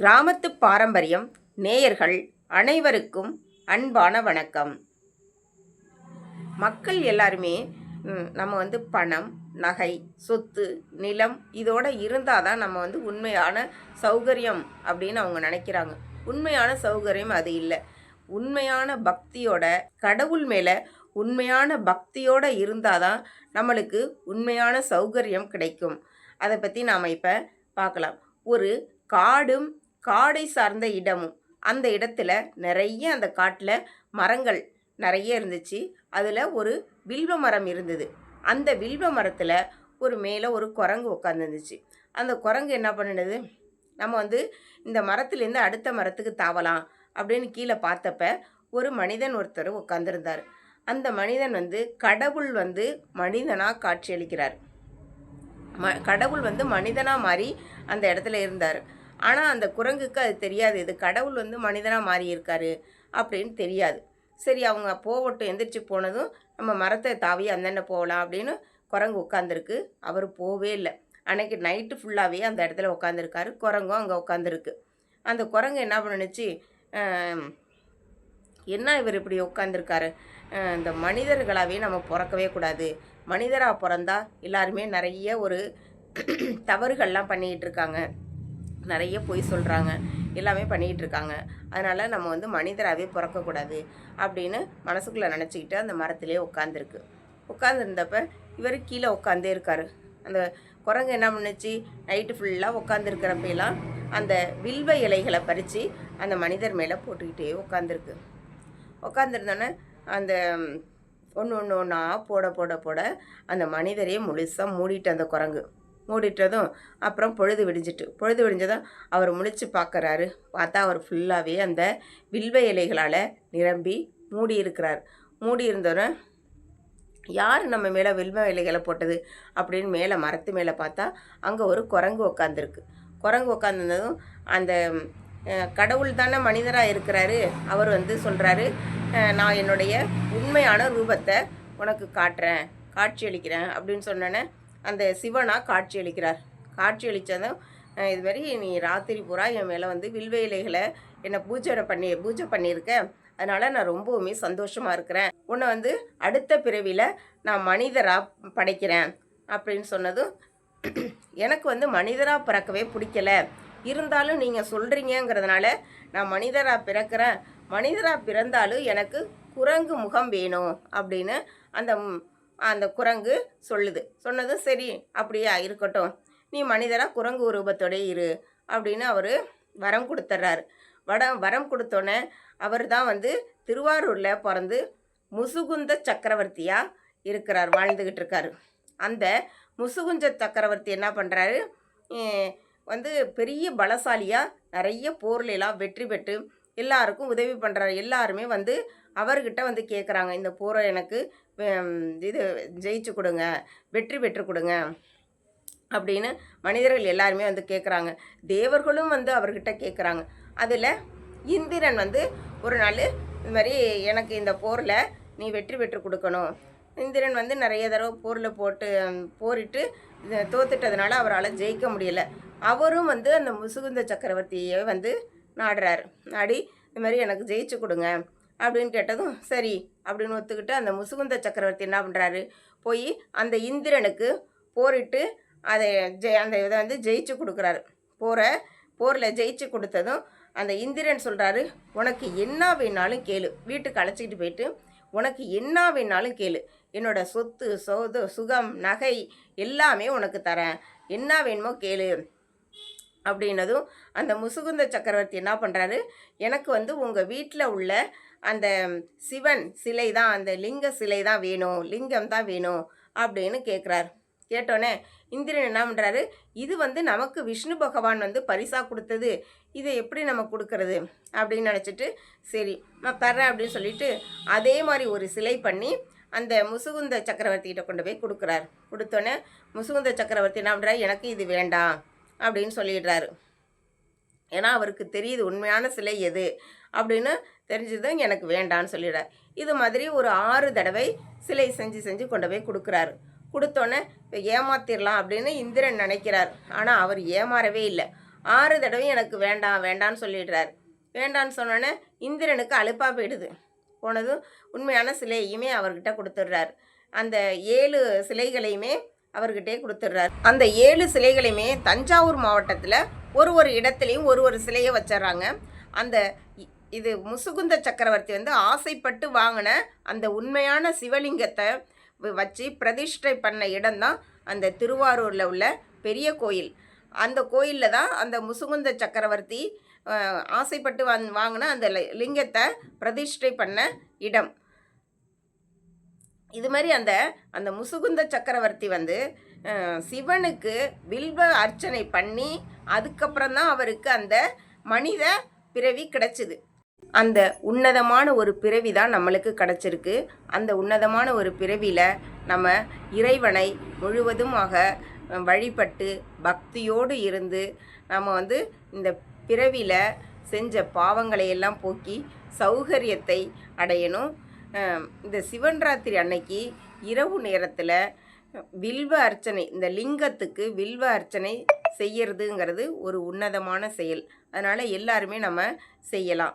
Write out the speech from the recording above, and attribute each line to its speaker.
Speaker 1: கிராமத்து பாரம்பரியம் நேயர்கள் அனைவருக்கும் அன்பான வணக்கம். மக்கள் எல்லாருமே நம்ம வந்து பணம் நகை சொத்து நிலம் இதோட இருந்தால் தான் நம்ம வந்து உண்மையான சௌகரியம் அப்படின்னு அவங்க நினைக்கிறாங்க. உண்மையான சௌகரியம் அது இல்லை. உண்மையான பக்தியோட கடவுள் மேலே உண்மையான பக்தியோட இருந்தால் தான் நம்மளுக்கு உண்மையான சௌகரியம் கிடைக்கும். அதை பற்றி நாம் இப்போ பார்க்கலாம். ஒரு காடும் காடை சார்ந்த இடமும். அந்த இடத்துல நிறைய அந்த காட்டில் மரங்கள் நிறைய இருந்துச்சு. அதில் ஒரு வில்வ மரம் இருந்தது. அந்த வில்வ மரத்தில் ஒரு மேலே ஒரு குரங்கு உட்காந்துருந்துச்சு அந்த குரங்கு என்ன பண்ணினது? நம்ம வந்து இந்த மரத்துலேருந்து அடுத்த மரத்துக்கு தாவலாம் அப்படின்னு கீழே பார்த்தப்ப ஒரு மனிதன் ஒருத்தர் உட்காந்துருந்தார் அந்த மனிதன் வந்து கடவுள் வந்து மனிதனாக காட்சியளிக்கிறார் ம கடவுள் வந்து மனிதனாக மாறி அந்த இடத்துல இருந்தார். ஆனால் அந்த குரங்குக்கு அது தெரியாது. இது கடவுள் வந்து மனிதனாக மாறியிருக்காரு அப்படின்னு தெரியாது. சரி அவங்க போகட்டும். எந்திரிச்சு போனதும் நம்ம மரத்தை தாவி அந்தண்ட போகலாம் அப்படின்னு குரங்கு உட்காந்துருக்கு அவர் போவே இல்லை. அன்னைக்கு நைட்டு ஃபுல்லாகவே அந்த இடத்துல உட்காந்துருக்காரு குரங்கும் அங்கே உட்காந்துருக்கு அந்த குரங்கு என்ன பண்ணுச்சு? என்ன இவர் இப்படி உட்காந்துருக்காரு இந்த மனிதர்களாகவே நம்ம பிறக்கவே கூடாது. மனிதராக பிறந்தா எல்லாருமே நிறைய ஒரு தவறுகள்லாம் பண்ணிக்கிட்டு இருக்காங்க. நிறைய பொய் சொல்கிறாங்க எல்லாமே பண்ணிக்கிட்டு இருக்காங்க. அதனால் நம்ம வந்து மனிதராகவே பிறக்கக்கூடாது அப்படின்னு மனசுக்குள்ளே நினச்சிக்கிட்டு அந்த மரத்திலே உட்காந்துருக்கு உட்காந்துருந்தப்ப இவர் கீழே உட்காந்தே இருக்கார். அந்த குரங்கு என்ன பண்ணுச்சு? நைட்டு ஃபுல்லாக உட்காந்துருக்கிறப்பெல்லாம் அந்த வில்வ இலைகளை பறித்து அந்த மனிதர் மேலே போட்டுக்கிட்டே உட்காந்துருக்கு உட்காந்துருந்தோன்னே அந்த ஒன்று ஒன்று ஒன்றா போட போட போட அந்த மனிதரையே முழுசாக மூடிட்டு அந்த குரங்கு. மூடிட்டதும் அப்புறம் பொழுது விடிஞ்சிட்டு பொழுது விடிஞ்சதும் அவர் முழிச்சு பார்க்குறாரு. பார்த்தா அவர் ஃபுல்லாகவே அந்த வில்வ இலைகளால் நிரம்பி மூடி இருக்கிறார் மூடி யார் நம்ம மேலே வில்வ இலைகளை போட்டது? அப்படின்னு மேலே மரத்து மேலே பார்த்தா அங்கே ஒரு குரங்கு உட்காந்துருக்கு குரங்கு உட்காந்துருந்ததும் அந்த கடவுள் தானே மனிதராக இருக்கிறாரு. அவர் வந்து சொல்கிறாரு நான் என்னுடைய உண்மையான ரூபத்தை உனக்கு காட்டுறேன் காட்சியளிக்கிறேன் அப்படின்னு சொன்னோன்னே அந்த சிவனாக காட்சியளிக்கிறார். காட்சியளித்ததும் அஹ், இது மாதிரி நீ ராத்திரி பூரா என் மேலே வந்து வில்வ இலைகளை என்னை பூஜை பண்ணி பூஜை பண்ணியிருக்க. அதனால் நான் ரொம்பவுமே சந்தோஷமாக இருக்கிறேன். உன்னை வந்து அடுத்த பிறவியில் நான் மனிதராக படைக்கிறேன். அப்படின்னு சொன்னதும் எனக்கு வந்து மனிதராக பிறக்கவே பிடிக்கல. இருந்தாலும் நீங்கள் சொல்கிறீங்கங்கிறதுனால நான் மனிதராக பிறக்கிறேன். மனிதராக பிறந்தாலும் எனக்கு குரங்கு முகம் வேணும். அப்படின்னு அந்த அந்த குரங்கு சொல்லுது. சொன்னதும் சரி அப்படியா இருக்கட்டும் நீ மனிதராக குரங்கு ரூபத்தோடே இரு அப்படின்னு அவர் வரம் கொடுத்துட்றாரு வடம் வரம் கொடுத்தோன்னே அவர் தான் வந்து திருவாரூரில் பிறந்து முசுகுந்த சக்கரவர்த்தியாக இருக்கிறார் வாழ்ந்துக்கிட்டு இருக்காரு. அந்த முசுகுஞ்ச சக்கரவர்த்தி என்ன பண்ணுறாரு வந்து பெரிய பலசாலியாக நிறைய போர்லாம் வெற்றி பெற்று எல்லாருக்கும் உதவி பண்ணுறாரு எல்லாருமே வந்து அவர்கிட்ட வந்து கேட்குறாங்க இந்த போரை எனக்கு இது ஜெயிச்சு கொடுங்க வெற்றி பெற்று கொடுங்க அப்படின்னு மனிதர்கள் எல்லாருமே வந்து கேட்குறாங்க தேவர்களும் வந்து அவர்கிட்ட கேட்குறாங்க அதில் இந்திரன் வந்து ஒரு நாள் இது மாதிரி எனக்கு இந்த போரில் நீ வெற்றி பெற்று கொடுக்கணும். இந்திரன் வந்து நிறைய தடவை போரில் போட்டு போரிட்டு தோத்துட்டதுனால அவரால் ஜெயிக்க முடியலை. அவரும் வந்து அந்த முசுகுந்த சக்கரவர்த்தியை வந்து நாடுறாரு. நாடி இது மாதிரி எனக்கு ஜெயிச்சு கொடுங்க. அப்படின்னு கேட்டதும் சரி அப்படின்னு ஒத்துக்கிட்டு அந்த முசுகுந்த சக்கரவர்த்தி என்ன பண்ணுறாரு போய் அந்த இந்திரனுக்கு போரிட்டு அதை ஜெய் அந்த இதை வந்து ஜெயிச்சு கொடுக்குறாரு. போரை போரில் ஜெயிச்சு கொடுத்ததும் அந்த இந்திரன் சொல்கிறாரு உனக்கு என்ன வேணாலும் கேளு. வீட்டுக்கு அழைச்சிக்கிட்டு போயிட்டு உனக்கு என்ன வேணாலும் கேளு. என்னோட சொத்து சோது சுகம் நகை எல்லாமே உனக்கு தரேன். என்ன வேணுமோ கேளு. அப்படின்னதும் அந்த முசுகுந்த சக்கரவர்த்தி என்ன பண்ணுறாரு எனக்கு வந்து உங்கள் வீட்டில் உள்ள அந்த சிவன் சிலை தான் அந்த லிங்க சிலை தான் வேணும் லிங்கம் தான் வேணும் அப்படின்னு கேட்குறாரு கேட்டோன்னே இந்திரன் என்ன பண்ணுறாரு இது வந்து நமக்கு விஷ்ணு பகவான் வந்து பரிசாக கொடுத்தது. இதை எப்படி நம்ம கொடுக்கறது அப்படின்னு நினச்சிட்டு சரி நான் தர்றேன் அப்படின்னு சொல்லிட்டு அதே மாதிரி ஒரு சிலை பண்ணி அந்த முசுகுந்த சக்கரவர்த்திகிட்ட கொண்டு போய் கொடுக்குறாரு. கொடுத்தோன்னே முசுகுந்த சக்கரவர்த்தி என்ன பண்ணுறாரு எனக்கு இது வேண்டாம் அப்படின்னு சொல்லிடுறாரு. ஏன்னா அவருக்கு தெரியுது உண்மையான சிலை எது அப்படின்னு தெரிஞ்சதும் எனக்கு வேண்டான்னு சொல்லிடுறார் இது மாதிரி ஒரு ஆறு தடவை சிலை செஞ்சு செஞ்சு கொண்டு போய் கொடுக்குறாரு. கொடுத்தோன்னே இப்போ ஏமாத்திரலாம் அப்படின்னு இந்திரன் நினைக்கிறார். ஆனால் அவர் ஏமாறவே இல்லை. ஆறு தடவை எனக்கு வேண்டாம் வேண்டான்னு சொல்லிடுறாரு. வேண்டான்னு சொன்னோன்னே இந்திரனுக்கு அலுப்பாக போயிடுது. போனதும் உண்மையான சிலையுமே அவர்கிட்ட கொடுத்துட்றாரு. அந்த ஏழு சிலைகளையுமே அவர்கிட்டே கொடுத்துட்றாரு. அந்த ஏழு சிலைகளையுமே தஞ்சாவூர் மாவட்டத்தில் ஒரு ஒரு இடத்துலையும் ஒரு ஒரு சிலையை வச்சிடுறாங்க. அந்த இது முசுகுந்த சக்கரவர்த்தி வந்து ஆசைப்பட்டு வாங்கின அந்த உண்மையான சிவலிங்கத்தை வ- வச்சு பிரதிஷ்டை பண்ண இடம்தான் அந்த திருவாரூரில் உள்ள பெரிய கோயில். அந்த கோயிலில் தான் அந்த முசுகுந்த சக்கரவர்த்தி ஆசைப்பட்டு வந் வாங்கின அந்த லிங்கத்தை பிரதிஷ்டை பண்ண இடம். இது மாதிரி அந்த அந்த முசுகுந்த சக்கரவர்த்தி வந்து சிவனுக்கு வில்வ அர்ச்சனை பண்ணி அதுக்கப்புறம் தான் அவருக்கு அந்த மனித பிறவி கிடச்சிது. அந்த உன்னதமான ஒரு பிறவி தான் நம்மளுக்கு கிடச்சிருக்கு. அந்த உன்னதமான ஒரு பிறவியில் நம்ம இறைவனை முழுவதுமாக வழிபட்டு பக்தியோடு இருந்து நம்ம வந்து இந்த பிறவியில் செஞ்ச பாவங்களை எல்லாம் போக்கி சௌகரியத்தை அடையணும். இந்த சிவன் ராத்திரி அன்னைக்கு இரவு நேரத்தில் வில்வ அர்ச்சனை இந்த லிங்கத்துக்கு வில்வ அர்ச்சனை செய்யறதுங்கிறது ஒரு உன்னதமான செயல். அதனால் எல்லாருமே நம்ம செய்யலாம்.